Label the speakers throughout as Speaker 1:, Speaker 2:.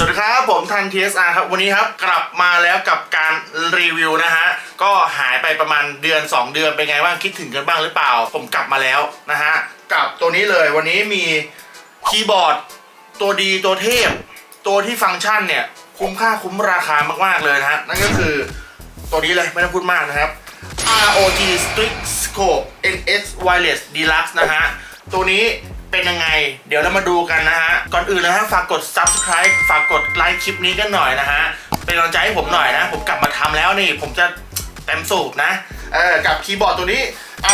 Speaker 1: สวัสดีครับ ผมทัน TSR ครับ วันนี้ครับกลับมาแล้วกับการรีวิวนะฮะ ก็หายไปประมาณเดือน 2 เดือนเป็นไงบ้างคิดถึงกันบ้างหรือเปล่า ผมกลับมาแล้วนะฮะ กับตัวนี้เลยวันนี้มีคีย์บอร์ด ตัวดีตัวเทพ ตัวที่ฟังก์ชันเนี่ย คุ้มค่าคุ้มราคามาก ๆ เลยนะฮะ นั่นก็คือตัวนี้เลยไม่ต้องพูดมากนะครับ ROG Strict Scope NS Wireless Deluxe นะฮะ ตัวนี้ เป็นยังไง เดี๋ยวเรามาดูกันนะฮะ ก่อนอื่นนะฮะฝากกด Subscribe ฝากกดไลค์คลิปนี้กันหน่อยนะฮะ เป็นกำลังใจให้ผมหน่อยนะ ผมกลับมาทำแล้วนี่ ผมจะเต็มสูบนะ เออ กับคีย์บอร์ดตัวนี้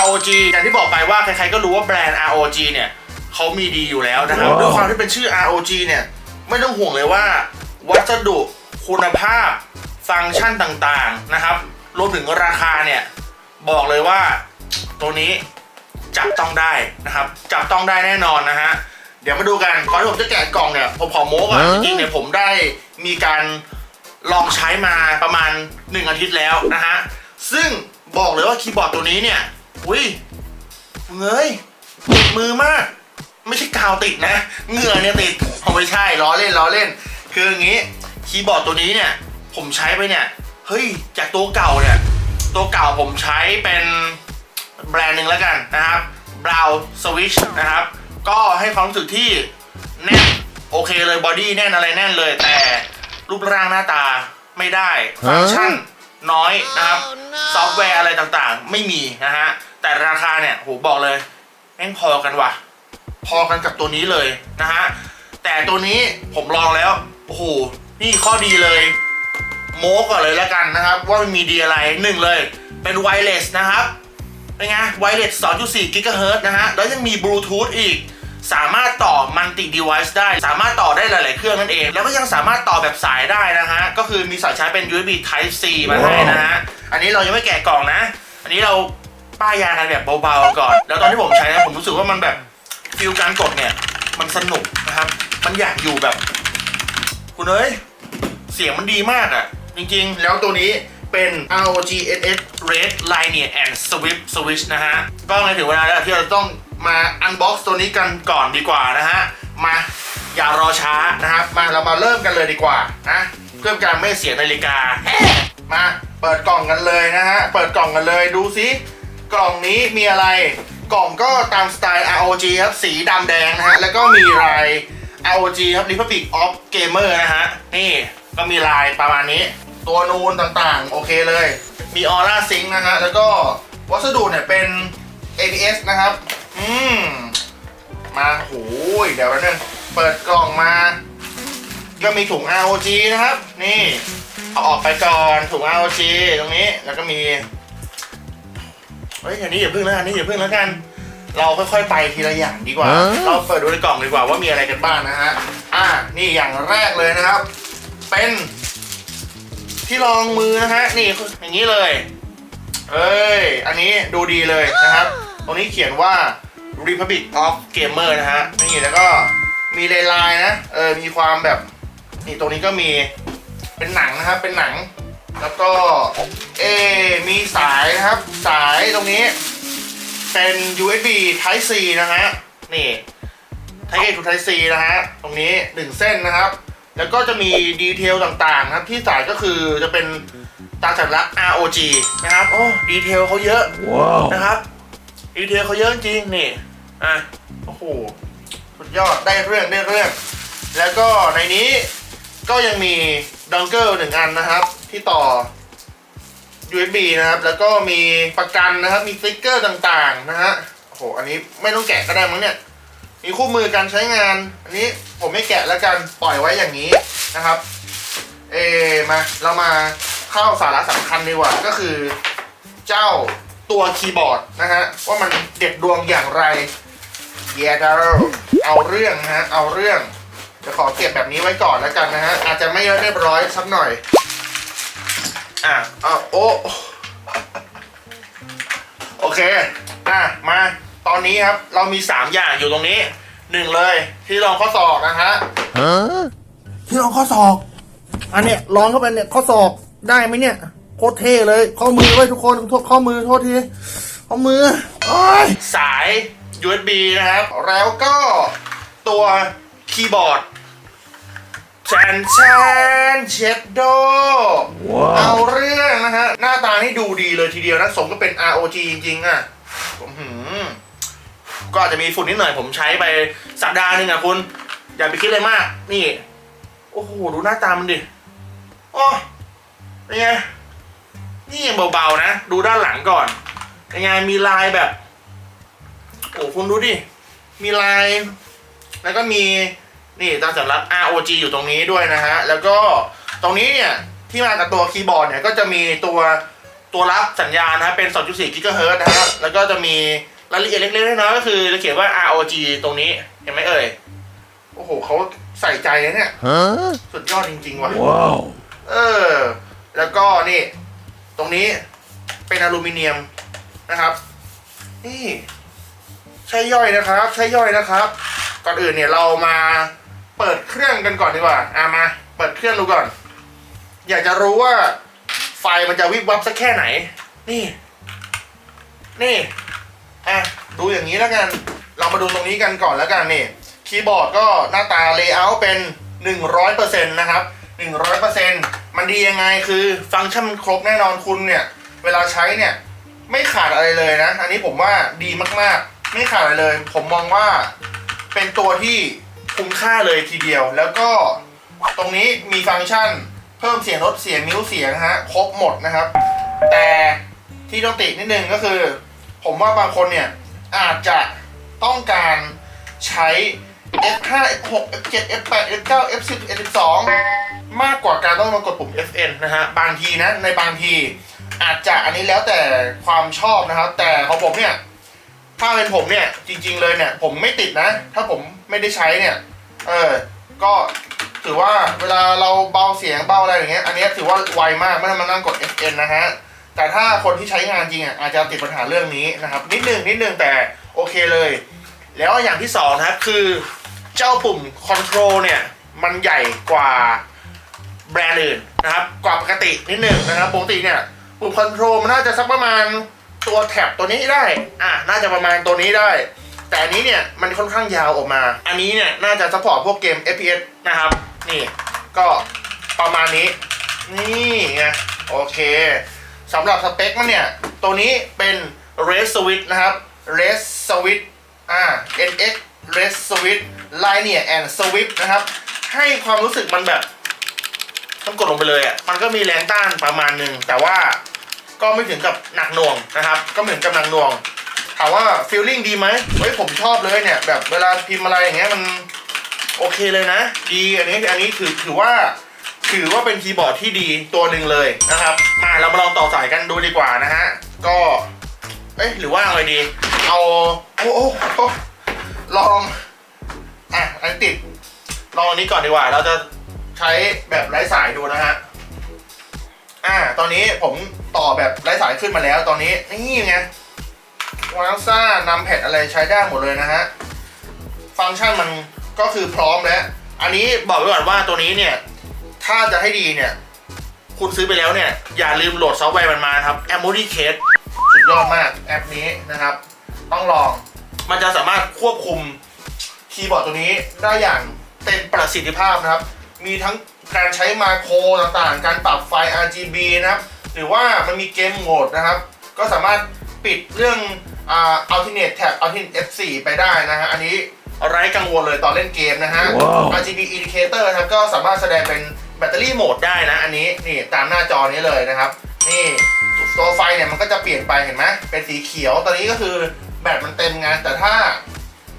Speaker 1: ROG อย่างที่บอกไปว่าใครๆก็รู้ว่าแบรนด์ ROG เนี่ยเขามีดีอยู่แล้วนะครับ
Speaker 2: ว้าว
Speaker 1: ด้วยความที่เป็นชื่อ ROG เนี่ย ไม่ต้องห่วงเลยว่า วัสดุคุณภาพ ฟังก์ชันต่างๆนะครับ รวมถึงราคาเนี่ย บอกเลยว่าตัวนี้ จับต้องได้นะครับ จับต้องได้แน่นอนนะฮะเดี๋ยวมาดูกันก่อนที่ผมจะแกะกล่องเนี่ยผมขอโม้ก่อน
Speaker 2: ฮะ
Speaker 1: จริงๆเนี่ยผมได้มีการลองใช้มาประมาณ 1 อาทิตย์แล้วนะฮะซึ่งบอกเลยว่าคีย์บอร์ดตัวนี้เนี่ยอุ้ยเงยติดมือมาก ไม่ใช่กาวติดนะเหงื่อเนี่ยติดเอาไม่ใช่ล้อเล่นล้อเล่น คืออย่างนี้คีย์บอร์ดตัวนี้เนี่ยผมใช้ไปเนี่ยเฮ้ยจากตัวเก่าเนี่ยตัวเก่าผมใช้เป็น แบรนด์หนึ่งแล้วกันนะครับ Brown Switch นะครับ ก็ให้ความรู้สึกที่แน่นโอเคเลยบอดี้แน่นอะไรแน่นเลย แต่รูปร่างหน้าตาไม่ได้ฟังก์ชันน้อยนะครับ ซอฟต์แวร์อะไรต่างๆ ไม่มีนะฮะ แต่ราคาเนี่ยโหบอกเลยแม่งพอกันว่ะ พอกันกับตัวนี้เลยนะฮะ แต่ตัวนี้ผมลองแล้ว โอ้โห นี่ข้อดีเลย โม้ก่อนเลยแล้วกันนะครับ ว่ามันมีดีอะไรหนึ่งเลย เป็นไวเลสนะครับ เป็นไงไวเลส2.4กิกะเฮิรตซ์นะฮะ แล้วยังมีบลูทูธอีก สามารถต่อมัลติเดเวิ์ได้ สามารถต่อได้หลาย ๆ เครื่องนั่นเอง แล้วก็ยังสามารถต่อแบบสายได้นะฮะ ก็คือมีสายชาร์จเป็น USB Type C มาให้นะฮะ อันนี้เรายังไม่แกะกล่องนะ อันนี้เราป้ายยากันแบบเบา ๆ ก่อน แล้วตอนที่ผมใช้นะผมรู้สึกว่ามันแบบฟิลการกดเนี่ย มันสนุกนะครับ มันอยากอยู่แบบ คุณเอ้ย เสียงมันดีมากอะ่ะ จริง ๆ แล้วตัวนี้ เป็น ROG NS Red Linear and Swift Switch นะฮะ ก็ในถึงเวลาแล้วที่เราต้องมาอันบ็อกซ์ตัวนี้กันก่อนดีกว่านะฮะ มาอย่ารอช้านะครับ มาเรามาเริ่มกันเลยดีกว่านะเพื่อการไม่เสียนาฬิกา มาเปิดกล่องกันเลยนะฮะ เปิดกล่องกันเลยดูซิ กล่องนี้มีอะไร กล่องก็ตามสไตล์ ROG ครับ สีดำแดงนะฮะ แล้วก็มีลาย ROG ครับ Republic of Gamer นะฮะ นี่ก็มีลายประมาณนี้ ตัวนูนต่างๆ โอเคเลย มีออร่าซิงค์นะฮะ แล้วก็วัสดุเนี่ยเป็น ABS นะครับ อืม มาโหยเดี๋ยวแป๊บนึงเปิดกล่องมา ก็มีถุง ROG นะครับ นี่ เอาออกไปก่อนถุง ROG ตรงนี้ แล้วก็มี เฮ้ยอันนี้อย่าเพิ่งแล้วอันนี้อย่าเพิ่งแล้วกัน เราค่อยๆไปทีละอย่างดีกว่า
Speaker 2: ฮะ
Speaker 1: เราเปิดดูในกล่องดีกว่าว่ามีอะไรกันบ้างนะฮะ อ่า นี่อย่างแรกเลยนะครับ เป็น ที่รองมือนะฮะนี่อย่างนี้เลยเอ้ยอันนี้ดูดีเลยนะครับ ตรงนี้เขียนว่า Republic of Gamer นะฮะนี่แล้วก็มีลายๆนะเออมีความแบบนี่ตรงนี้ก็มีเป็นหนังนะครับเป็นหนัง แล้วก็เอมีสายนะครับ สายตรงนี้เป็น USB Type C นะฮะนี่ Type A to Type C นะฮะตรงนี้ 1 เส้นนะครับ แล้วก็จะมีดีเทลต่างๆนะครับที่สายก็คือจะเป็นตาสัญลักษณ์ ROG นะครับโอ้ดีเทลเขาเยอะ
Speaker 2: ว้าว
Speaker 1: นะครับดีเทลเขาเยอะจริงนี่อะโอ้โหสุดยอดได้เรื่องได้เรื่อง แล้วก็ในนี้ก็ยังมีดองเกิลหนึ่งอันนะครับ ที่ต่อ USB นะครับ แล้วก็มีประกันนะครับ มีสติ๊กเกอร์ต่างๆ นะฮะโอ้โหอันนี้ไม่ต้องแกะก็ได้มั้งเนี่ย มีคู่มือการใช้งาน อันนี้ผมไม่แกะแล้วกันปล่อยไว้อย่างนี้นะครับ เอมาเรามาเข้าสาระสำคัญดีกว่าก็คือ เจ้าตัวคีย์บอร์ดนะฮะว่ามันเด็ดดวงอย่างไรเยดาเอาเรื่องนะฮะเอาเรื่องจะขอเก็บแบบนี้ไว้ก่อนแล้วกันนะฮะอาจจะไม่เรียบร้อยสักหน่อยอะเอาโอ้โอเคอะมา ตอนนี้ครับเรามี 3 อย่างอยู่ตรงนี้หนึ่งเลย ที่รองข้อศอกนะฮะ
Speaker 2: ฮะ
Speaker 1: ที่รองข้อศอก อันเนี้ยรองเข้าไปเนี่ยข้อศอกได้ไหมเนี่ยโคตรเท่เลย ข้อมือไว้ยทุกคนโทษข้อมือโทษทีข้อมือโอ้ยสาย USB นะครับ แล้วก็ตัวคีย์บอร์ดแชนแชนเช็ดโดเอาเรื่องนะฮะ หน้าตานี่ดูดีเลยทีเดียวนะ สมก็เป็น ROG จริงๆอะผมหืม ก็อาจจะมีฝุ่นนิดหน่อยผมใช้ไปสัปดาห์หนึ่งอะคุณอย่าไปคิดเลยมาก นี่ โอ้โห ดูหน้าตามันดิโอ้เป็นไง นี่ยังเบาๆนะ ดูด้านหลังก่อนเป็นไงมีลายแบบ โอ้คุณดูดิ มีลาย แล้วก็มี นี่ตามสัญลักษณ์ ROG อยู่ตรงนี้ด้วยนะฮะ แล้วก็ตรงนี้เนี่ย ที่มากับตัวคีย์บอร์ดเนี่ย ก็จะมีตัวตัวรับสัญญาณนะฮะเป็น 2.4 GHz นะฮะ แล้วก็จะมี รายละเอียดเล็กๆน้อยๆก็คือจะเขียนว่า ROG ตรงนี้ เห็นไหมเอ่ย โอ้โหเขาใส่ใจนะเนี่ย
Speaker 2: Huh?
Speaker 1: สุดยอดจริง ๆ ว่ะ
Speaker 2: Wow.
Speaker 1: เออ แล้วก็นี่ ตรงนี้เป็นอลูมิเนียมนะครับ นี่ ใช่ย่อยนะครับ ใช่ย่อยนะครับ ก่อนอื่นเนี่ยเรามาเปิดเครื่องกันก่อนดีกว่าอะมา เปิดเครื่องดูก่อน อยากจะรู้ว่าไฟมันจะวิบวับสักแค่ไหน นี่ นี่ อะดูอย่างนี้แล้วกัน เรามาดูตรงนี้กันก่อนแล้วกันนี่คีย์บอร์ดก็หน้าตาเลเยอร์เป็น 100%นะครับ 100%มันดียังไงคือฟังก์ชันมันครบแน่นอนคุณเนี่ย เวลาใช้เนี่ย ไม่ขาดอะไรเลยนะ อันนี้ผมว่าดีมากๆ ไม่ขาดอะไรเลย ผมมองว่าเป็นตัวที่คุ้มค่าเลยทีเดียว แล้วก็ตรงนี้มีฟังก์ชันเพิ่มเสียงลดเสียงมิ้วเสียงฮะครบหมดนะครับ แต่ที่ต้องติดนิดนึงก็คือ ผมว่าบางคนเนี่ยอาจจะต้องการใช้ F5 F6 F7 F8 F9 F10 F12 มากกว่าการต้องมากดปุ่ม FN นะฮะบางทีนะในบางที อาจจะอันนี้แล้วแต่ความชอบนะครับ แต่ของผมเนี่ยถ้าเป็นผมเนี่ยจริง ๆเลยเนี่ย ผมไม่ติดนะ ถ้าผมไม่ได้ใช้เนี่ย เออ ก็ถือว่าเวลาเราเบาเสียงเบาอะไรอย่างเงี้ยอันนี้ถือว่าไวมากไม่ต้องมานั่งกด FN นะฮะ แต่ถ้าคนที่ใช้งานจริงอะอาจจะติดปัญหาเรื่องนี้นะครับ นิดนึงนิดนึงแต่โอเคเลย แล้วอย่างที่สองนะครับคือเจ้าปุ่ม Control เนี่ย มันใหญ่กว่าแบรนด์อื่นนะครับกว่าปกตินิดนึงนะครับปกติเนี่ยปุ่ม Control มันน่าจะสักประมาณตัวแท็บตัวนี้ได้อะน่าจะประมาณตัวนี้ได้ แต่อันนี้เนี่ยมันค่อนข้างยาวออกมา อันนี้เนี่ยน่าจะซัพพอร์ตพวกเกม FPS นะครับนี่ก็ประมาณนี้ นี่ไงโอเค สำหรับสเปคมันเนี่ย ตัวนี้เป็น Red Switch นะครับ Red Switch อ่า NX Red Switch Linear and Swift นะครับ ให้ความรู้สึกมันแบบต้องกดลงไปเลยอะ มันก็มีแรงต้านประมาณหนึ่ง แต่ว่าก็ไม่ถึงกับหนักหน่วงนะครับ ก็เหมือนกับหนักหน่วง ถามว่าฟีลลิ่งดีไหมเฮ้ยผมชอบเลยเนี่ย แบบเวลาพิมพ์อะไรอย่างเงี้ยมันโอเคเลยนะ ดี อันนี้ อันนี้ถือถือว่า ถือว่าเป็นคีย์บอร์ดที่ดีตัวหนึ่งเลยนะครับ มาเรามาลองต่อสายกันดูดีกว่านะฮะ ก็ เอ๊ะหรือว่าอะไรดี เอาโอ้โอ้โอ้ลอง อะ อันติด ลองอันนี้ก่อนดีกว่า เราจะใช้แบบไร้สายดูนะฮะ อ่า ตอนนี้ผมต่อแบบไร้สายขึ้นมาแล้ว ตอนนี้นี่ไงวางซ่านำแพดอะไรใช้ได้หมดเลยนะฮะ ฟังก์ชันมันก็คือพร้อมแล้ว อันนี้บอกไว้ก่อนว่าตัวนี้เนี่ย ถ้าจะให้ดีเนี่ย คุณซื้อไปแล้วเนี่ย อย่าลืมโหลดซอฟต์แวร์มันมาครับ a m o d y Case สุดยอดมากแอปนี้นะครับ ต้องลองมันจะสามารถควบคุมคีย์บอร์ดตัวนี้ได้อย่างเต็มประสิทธิภาพนะครับ มีทั้งการใช้มาโครต่างๆ การปรับไฟ RGB นะครับ หรือว่ามันมีเกมโหมดนะครับ ก็สามารถปิดเรื่องอ่า alternate tab alternate F4 ไปได้นะฮะ อันนี้ไร้กังวลเลยตอนเล่นเกมนะฮะ
Speaker 2: ว้าว
Speaker 1: RGB indicator นะครับก็สามารถแสดงเป็น แบตเตอรี่โหมดได้นะ อันนี้นี่ตามหน้าจอนี้เลยนะครับ นี่ตัวไฟเนี่ยมันก็จะเปลี่ยนไปเห็นไหมเป็นสีเขียวตอนนี้ก็คือแบตมันเต็มไงแต่ถ้า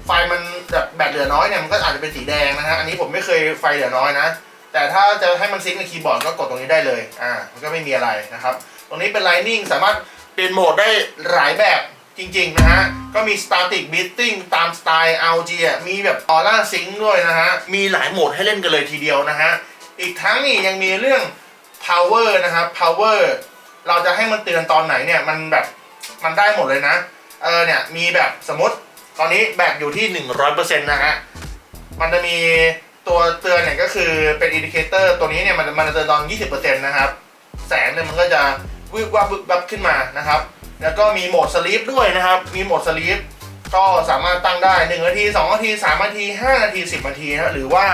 Speaker 1: ไฟมันแบบแบตเหลือน้อยเนี่ยมันก็อาจจะเป็นสีแดงนะฮะอันนี้ผมไม่เคยไฟเหลือน้อยนะ แต่ถ้าจะให้มันซิงค์ในคีย์บอร์ดก็กดตรงนี้ได้เลยอ่ามันก็ไม่มีอะไรนะครับ ตรงนี้เป็น Lightning สามารถเปลี่ยนโหมดได้หลายแบบจริงๆนะฮะ ก็มี Static Beating ตามสไตล์ RG มีแบบ Aura Sync ด้วยนะฮะ มีหลายโหมดให้เล่นกันเลยทีเดียวนะฮะ อีกทั้งนี่ยังมีเรื่อง Power นะครับ Power เราจะให้มันเตือนตอนไหนเนี่ยมันแบบมันได้หมดเลยนะ เออเนี่ยมีแบบสมมติตอนนี้แบตอยู่ที่ 100%นะฮะ มันจะมีตัวเตือนเนี่ยก็คือเป็นอินดิเคเตอร์ตัวนี้เนี่ยมันมันจะเตือนตอน 20%นะครับ แสงเนี่ยมันก็จะวึบวับวึบวับขึ้นมานะครับ แล้วก็มีโหมดสลีปด้วยนะครับ มีโหมดสลีปก็สามารถตั้งได้ 1 นาที 2 นาที 3 นาที 5 นาที 10 นาทีนะหรือว่า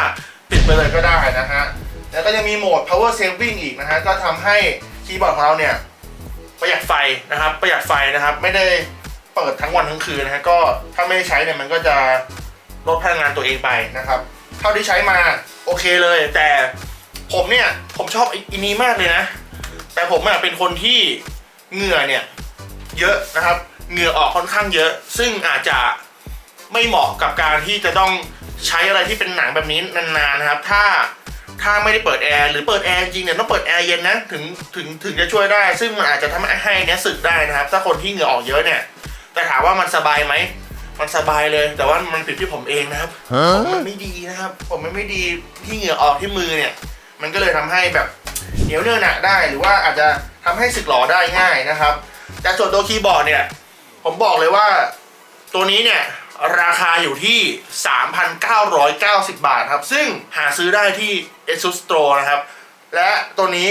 Speaker 1: ปิดไปเลยก็ได้นะฮะ แล้วก็ยังมีโหมด power saving อีกนะฮะก็ทำให้คีย์บอร์ดของเราเนี่ยประหยัดไฟนะครับ ประหยัดไฟนะครับ ไม่ได้เปิดทั้งวันทั้งคืนนะฮะก็ถ้าไม่ได้ใช้เนี่ยมันก็จะลดพลังงานตัวเองไปนะครับ เท่าที่ใช้มาโอเคเลย แต่ผมเนี่ยผมชอบอีนี้มากเลยนะ แต่ผมเป็นคนที่เหงื่อเนี่ยเยอะนะครับเหงื่อออกค่อนข้างเยอะ ซึ่งอาจจะไม่เหมาะกับการที่จะต้องใช้อะไรที่เป็นหนังแบบนี้นานๆนะครับ ถ้า ถ้าไม่ได้เปิดแอร์หรือเปิดแอร์จริงเนี่ยต้องเปิดแอร์เย็นนะถึงถึงถึงจะช่วยได้ ซึ่งมันอาจจะทำให้ให้เนี้ยสึกได้นะครับ ถ้าคนที่เหงื่อออกเยอะเนี่ย แต่ถามว่ามันสบายไหมมันสบายเลย แต่ว่ามันผิดที่ผมเองนะครับผมมันไม่ดีนะครับ ผมมันไม่ดีที่เหงื่อออกที่มือเนี่ย มันก็เลยทำให้แบบเหนียวเนื้อหนักได้หรือว่าอาจจะทำให้สึกหลอได้ง่ายนะครับ แต่ส่วนตัวคีย์บอร์ดเนี่ย ผมบอกเลยว่าตัวนี้เนี่ย ราคาอยู่ที่ 3,990 บาทครับ ซึ่งหาซื้อได้ที่ ASUS Store นะครับ และตัวนี้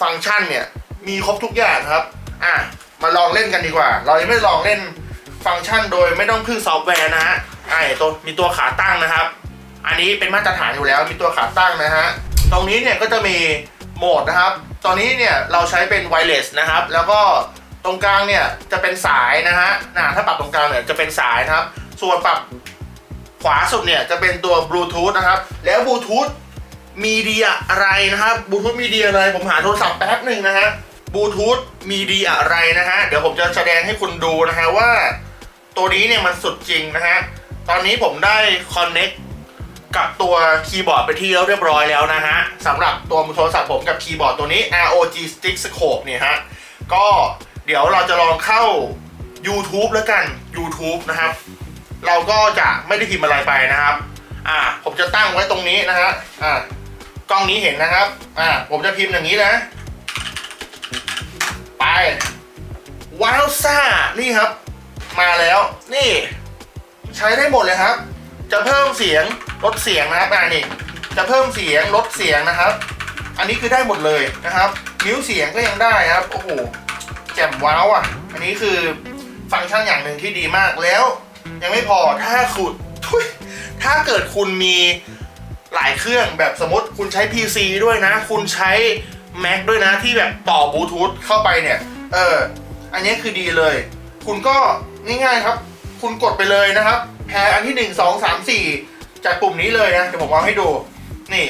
Speaker 1: ฟังก์ชันเนี่ย มีครบทุกอย่างครับ อะ มาลองเล่นกันดีกว่า เรายังไม่ลองเล่นฟังก์ชันโดยไม่ต้องพึ่งซอฟต์แวร์นะฮะไอ้ตัวมีตัวขาตั้งนะครับ อันนี้เป็นมาตรฐานอยู่แล้วมีตัวขาตั้งนะฮะตรงนี้เนี่ยก็จะมีโหมดนะครับ ตอนนี้เนี่ยเราใช้เป็นไวเลสนะครับ แล้วก็ ตรงกลางเนี่ยจะเป็นสายนะฮะนะถ้าปรับตรงกลางเนี่ยจะเป็นสายนะครับ ส่วนปรับขวาสุดเนี่ยจะเป็นตัวบลูทูธนะครับ แล้วบลูทูธมีดีอะไรนะครับบลูทูธมีดีอะไร ผมหาโทรศัพท์แป๊บหนึ่งนะฮะบลูทูธมีดีอะไรนะฮะ เดี๋ยวผมจะแสดงให้คุณดูนะฮะว่า ตัวนี้เนี่ยมันสุดจริงนะฮะ ตอนนี้ผมได้คอนเน็กกับตัวคีย์บอร์ดไปที่เรียบร้อยแล้วนะฮะสำหรับตัวโทรศัพท์ผมกับคีย์บอร์ดตัวนี้ ROG Stick Scope เนี่ยฮะ ก็ เดี๋ยวเราจะลองเข้า YouTube แล้วกัน YouTube นะครับ เราก็จะไม่ได้พิมพ์อะไรไปนะครับ อ่า ผมจะตั้งไว้ตรงนี้นะฮะอ่ากล้องนี้เห็นนะครับ อ่า ผมจะพิมพ์อย่างนี้นะ ไป ว้าวซ่า นี่ครับ มาแล้ว นี่ ใช้ได้หมดเลยครับ จะเพิ่มเสียง ลดเสียงนะครับ อ่านี่ จะเพิ่มเสียง ลดเสียงนะครับ อันนี้คือได้หมดเลยนะครับมิวเสียงก็ยังได้ครับ โอ้โห แจ่มว้าวอะ อันนี้คือฟังก์ชันอย่างหนึ่งที่ดีมากแล้ว ยังไม่พอถ้าคุณทุยถ้าเกิดคุณมีหลายเครื่องแบบสมมติคุณใช้ PC ด้วยนะ คุณใช้ Mac ด้วยนะที่แบบต่อบลูทูธเข้าไปเนี่ย เออ อันนี้คือดีเลย คุณก็ง่ายๆครับ คุณกดไปเลยนะครับ แพรอันที่หนึ่งสองสามสี่จากปุ่มนี้เลยนะเดี๋ยวผมวางให้ดู นี่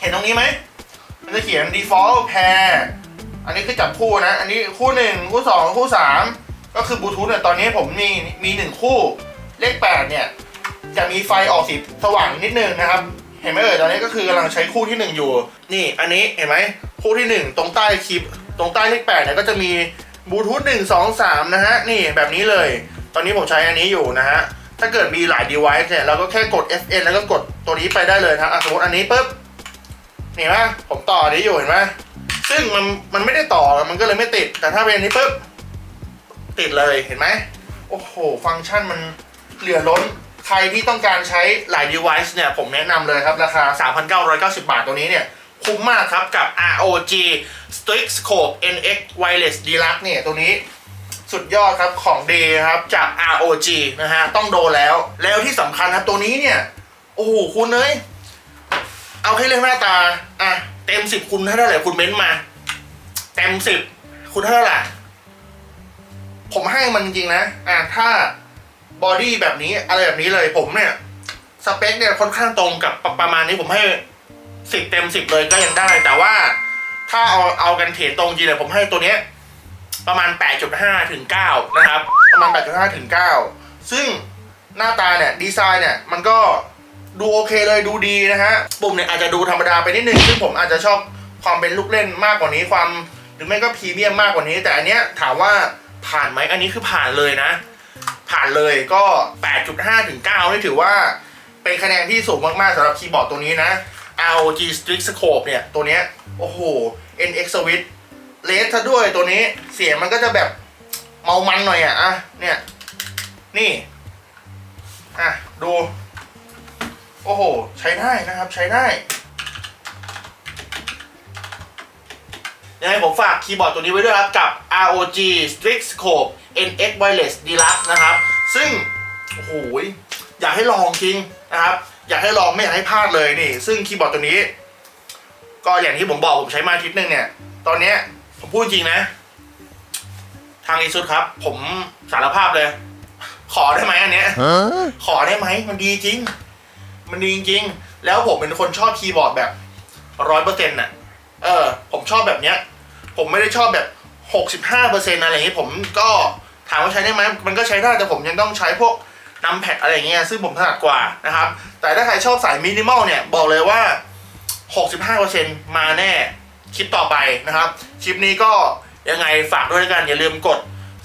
Speaker 1: เห็นตรงนี้ไหม มันจะเขียน default pair อันนี้คือจับคู่นะ อันนี้คู่หนึ่งคู่สองคู่สามก็คือบลูทูธเนี่ยตอนนี้ผมมีมีหนึ่งคู่เลขแปดเนี่ย จะมีไฟออกสีสว่างนิดนึงนะครับ เห็นไหมเอ่ยตอนนี้ก็คือกำลังใช้คู่ที่หนึ่งอยู่ นี่อันนี้เห็นไหมคู่ที่หนึ่งตรงใต้คลิป ตรงใต้เลขแปดเนี่ยก็จะมีบลูทูธหนึ่งสองสามนะฮะนี่แบบนี้เลย ตอนนี้ผมใช้อันนี้อยู่นะฮะถ้าเกิดมีหลาย device เนี่ยเราก็แค่กด FN แล้วก็กดตัวนี้ไปได้เลยครับอะสมมติอันนี้ปุ๊บนี่ไหมผมต่ออันนี้อยู่เห็นไหม ซึ่งมันมันไม่ได้ต่อมันก็เลยไม่ติด แต่ถ้าเป็นอันนี้ปุ๊บติดเลยเห็นไหมโอ้โห ฟังก์ชันมันเหลือล้น ใครที่ต้องการใช้หลาย device เนี่ย ผมแนะนำเลยครับ ราคา 3,990 บาทตัวนี้เนี่ย คุ้มมากครับกับ ROG Strix Scope NX Wireless Deluxe เนี่ย ตัวนี้สุดยอดครับของดีครับจาก ROG นะฮะ ต้องโดแล้ว แล้วที่สำคัญครับตัวนี้เนี่ย โอ้โห คุณเอ้ย เอาให้เรื่องหน้าตา อะ เต็ม10คุณให้เท่าไหร่คุณเม้นมา เต็ม10คุณให้เท่าไหร่ผมให้มันจริงนะ อะถ้าบอดี้แบบนี้อะไรแบบนี้เลยผมเนี่ย สเปคเนี่ยค่อนข้างตรงกับประประมาณนี้ผมให้สิบเต็มสิบเลยก็ยังได้ แต่ว่าถ้าเอาเอากันเถียตรงจริงเลยผมให้ตัวเนี้ยประมาณ 8.5 ถึง 9 นะครับ ประมาณ 8.5 ถึง 9 ซึ่งหน้าตาเนี่ย ดีไซน์เนี่ย มันก็ ดูโอเคเลยดูดีนะฮะ ปุ่มเนี่ยอาจจะดูธรรมดาไปนิดนึง ซึ่งผมอาจจะชอบความเป็นลูกเล่นมากกว่านี้ความหรือไม่ก็พรีเมียมมากกว่านี้ แต่อันเนี้ยถามว่าผ่านไหมอันนี้คือผ่านเลยนะ ผ่านเลยก็ 8.5 ถึง 9 นี่ถือว่าเป็นคะแนนที่สูงมาก ๆสำหรับคีย์บอร์ดตัวนี้นะ ROG Strix Scope เนี่ย ตัวเนี้ยโอ้โห NX Switch เลสซะด้วยตัวนี้เสียงมันก็จะแบบเมามันหน่อยอะอะเนี่ย นี่ อะ ดู โอ้โห ใช้ได้นะครับ ใช้ได้ ยังไงผมฝากคีย์บอร์ดตัวนี้ไว้ด้วยครับ กับ ROG Strix Scope NX Wireless Deluxe นะครับ ซึ่ง โอ้โห อยากให้ลองจริงนะครับ อยากให้ลองไม่อยากให้พลาดเลยนี่ ซึ่งคีย์บอร์ดตัวนี้ ก็อย่างที่ผมบอกผมใช้มาอาทิตย์หนึงเนี่ย ตอนเนี้ยผมพูดจริงนะ ทางอีสุดครับ ผมสารภาพเลย ขอได้ไหมอันเนี้ยขอได้ไหมมันดีจริง มันดีจริงแล้วผมเป็นคนชอบคีย์บอร์ดแบบร้อยเปอร์เซ็นต์่ะ เออ ผมชอบแบบเนี้ย ผมไม่ได้ชอบแบบหกสิบห้าเปอร์เซ็นต์อะไรอย่างงี้ผมก็ถามว่าใช้ได้ไหมมันก็ใช้ได้ แต่ผมยังต้องใช้พวกนัมแพดอะไรเงี้ย ซึ่งผมถนัดกว่านะครับ แต่ถ้าใครชอบสายมินิมอลเนี่ย บอกเลยว่า 65%มาแน่ คลิปต่อไปนะครับ คลิปนี้ก็ยังไงฝากด้วยกัน อย่าลืมกด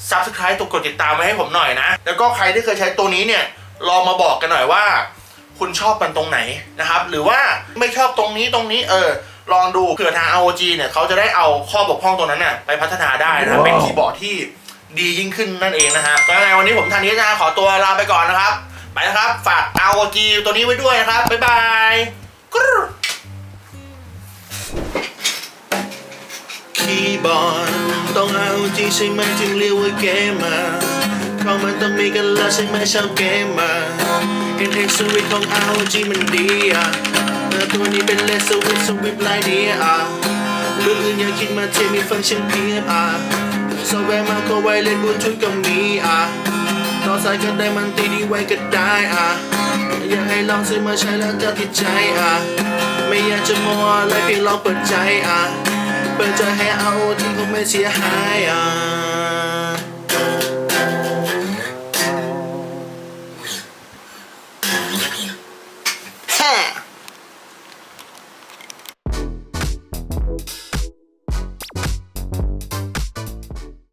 Speaker 1: Subscribe ตัวกดติดตามไว้ให้ผมหน่อยนะ แล้วก็ใครที่เคยใช้ตัวนี้เนี่ย ลองมาบอกกันหน่อยว่า คุณชอบมันตรงไหนนะครับ หรือว่าไม่ชอบตรงนี้ตรงนี้เออลองดูเผื่อทาง ROG เนี่ยเขาจะได้เอาข้อบกพร่องตรงนั้นน่ะไปพัฒนาได้นะครับเป็นคีย์บอร์ดที่ดียิ่งขึ้นนั่นเองนะฮะก็ยังไงวันนี้ผมทันนี้จะขอตัวลาไปก่อนนะครับ ไปนะครับ ฝาก ROG ตัวนี้ไว้ด้วยนะครับ บ๊ายบายกรคีย์บอร์ดต้องเอาจริงใช่ไหมจึงเรียกว่าเกมมอร์ ของมันต้องมีกันแล้วใช่ไหมชาวเกมเมอร์เห็นเอ็กซ์สวิตของเอาจีมันดีอะแต่ตัวนี้เป็นเลสสวิตสวิตลายนี้อะเรื่องอื่นอย่าคิดมาเทมีฟังก์ชันเพียบอะซอฟต์แวร์มาก็ไวเลนบลูทูธก็มีอะต่อสายก็ได้มันตีดีไว้ก็ได้อะอยากให้ลองซื้อมาใช้แล้วจะติดใจอะไม่อยากจะมัวอะไรเพียงลองเปิดใจอะเปิดใจให้เอาที่คงไม่เสียหายอะ